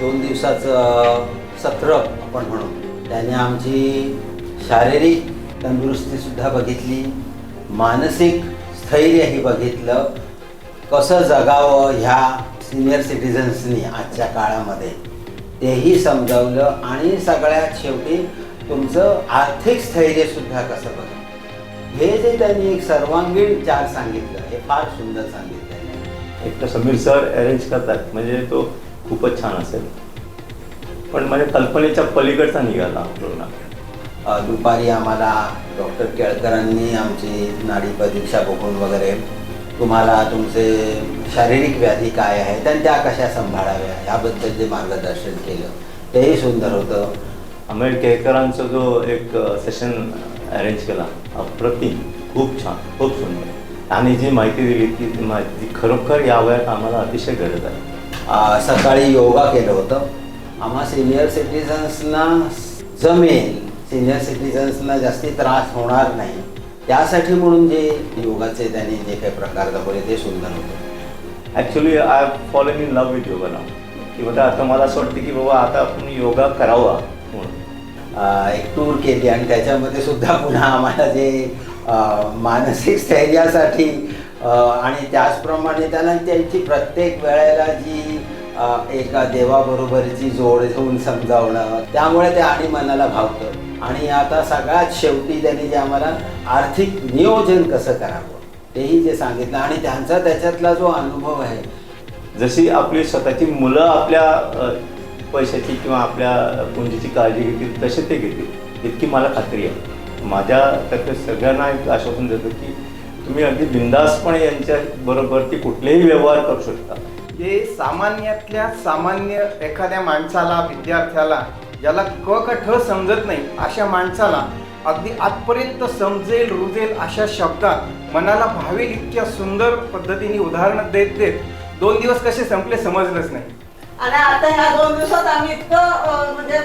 दोन दिवसाचं सत्र आपण म्हणू. त्याने आमची शारीरिक तंदुरुस्तीसुद्धा बघितली. मानसिक स्थैर्यही बघितलं. कसं जगावं ह्या सिनियर सिटीजन्सनी आजच्या काळामध्ये? तेही समजावलं आणि सगळ्यात शेवटी तुमचं आर्थिक स्थैर्यसुद्धा कसं बघा हे जे त्यांनी एक सर्वांगीण चार सांगितलं हे फार सुंदर सांगितलं. एक तर समीर सर अरेंज करतात. म्हणजे तो खूपच छान असेल. पण म्हणजे कल्पनेच्या पलीकडचा निघाला अ, दुपारी आम्हाला डॉक्टर केळकरांनी आमची नाडी परीक्षा बघून वगैरे तुम्हाला तुमचे शारीरिक व्याधी काय आहेत आणि त्या कशा सांभाळाव्या ह्याबद्दल जे मार्गदर्शन केलं तेही सुंदर होतं. अमेर केळकरांचा जो एक सेशन अरेंज केला अप्रतिम खूप छान खूप सुंदर. आणि जी माहिती दिली ती माहिती खरोखर या वयात आम्हाला अतिशय गरज आहे. सकाळी योगा केलं होतं. आम्हा सिनियर सिटीजन्सना जमेल. सिनियर सिटीजन्सना जास्ती त्रास होणार नाही. त्यासाठी म्हणून जे योगाचे त्यांनी जे काही प्रकार दाखवले ते सुंदर होते. Actually I following in love with yoga नाव की म्हणजे आता मला असं वाटतं की बाबा आता आपण योगा करावा म्हणून. एक टूर केली आणि त्याच्यामध्ये सुद्धा पुन्हा आम्हाला जे मानसिक स्थैर्यासाठी आणि त्याचप्रमाणे त्यांना त्यांची प्रत्येक वेळेला जी एका देवाबरोबरची जोड घेऊन समजावणं त्यामुळे ते आणि मनाला भावतं. आणि आता सगळ्यात शेवटी त्यांनी जे आम्हाला आर्थिक नियोजन कसं करावं तेही जे सांगितलं. आणि त्यांचा त्याच्यातला जो अनुभव आहे जशी आपली स्वतःची मुलं आपल्या पैशाची किंवा आपल्या पुंजीची काळजी घेतील तसे ते घेतील. इतकी मला खात्री आहे. माझ्यातर्फे सगळ्यांना एक आश्वासन देतो की तुम्ही अगदी बिंदासपणे यांच्या बरोबर ती कुठलेही व्यवहार करू शकता. जे सामान्यातल्या सामान्य एखाद्या माणसाला विद्यार्थ्याला ज्याला क क ठ समजत नाही अशा माणसाला अगदी आजपर्यंत समजेल रुजेल अशा शब्दात मनाला भावेल इतक्या सुंदर पद्धतीने उदाहरणं देत देत दोन दिवस कसे संपले समजलंच नाही. आणि आता ह्या दोन दिवसात आम्ही इतकं म्हणजे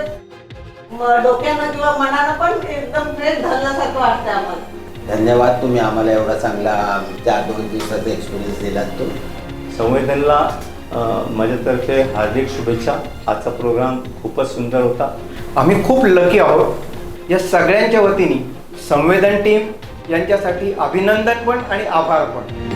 डोक्यानं किंवा मनानं पण एकदम फ्रेश झाल्यासारखं वाटतं आम्हाला. धन्यवाद तुम्ही आम्हाला एवढा चांगला त्या दोन दिवसाचा एक्सपिरियन्स दिलात तो संवेदनला माझ्यातर्फे हार्दिक शुभेच्छा. आजचा प्रोग्राम खूपच सुंदर होता. आम्ही खूप लकी आहोत. या सगळ्यांच्या वतीने संवेदन टीम यांच्यासाठी अभिनंदन पण आणि आभार पण.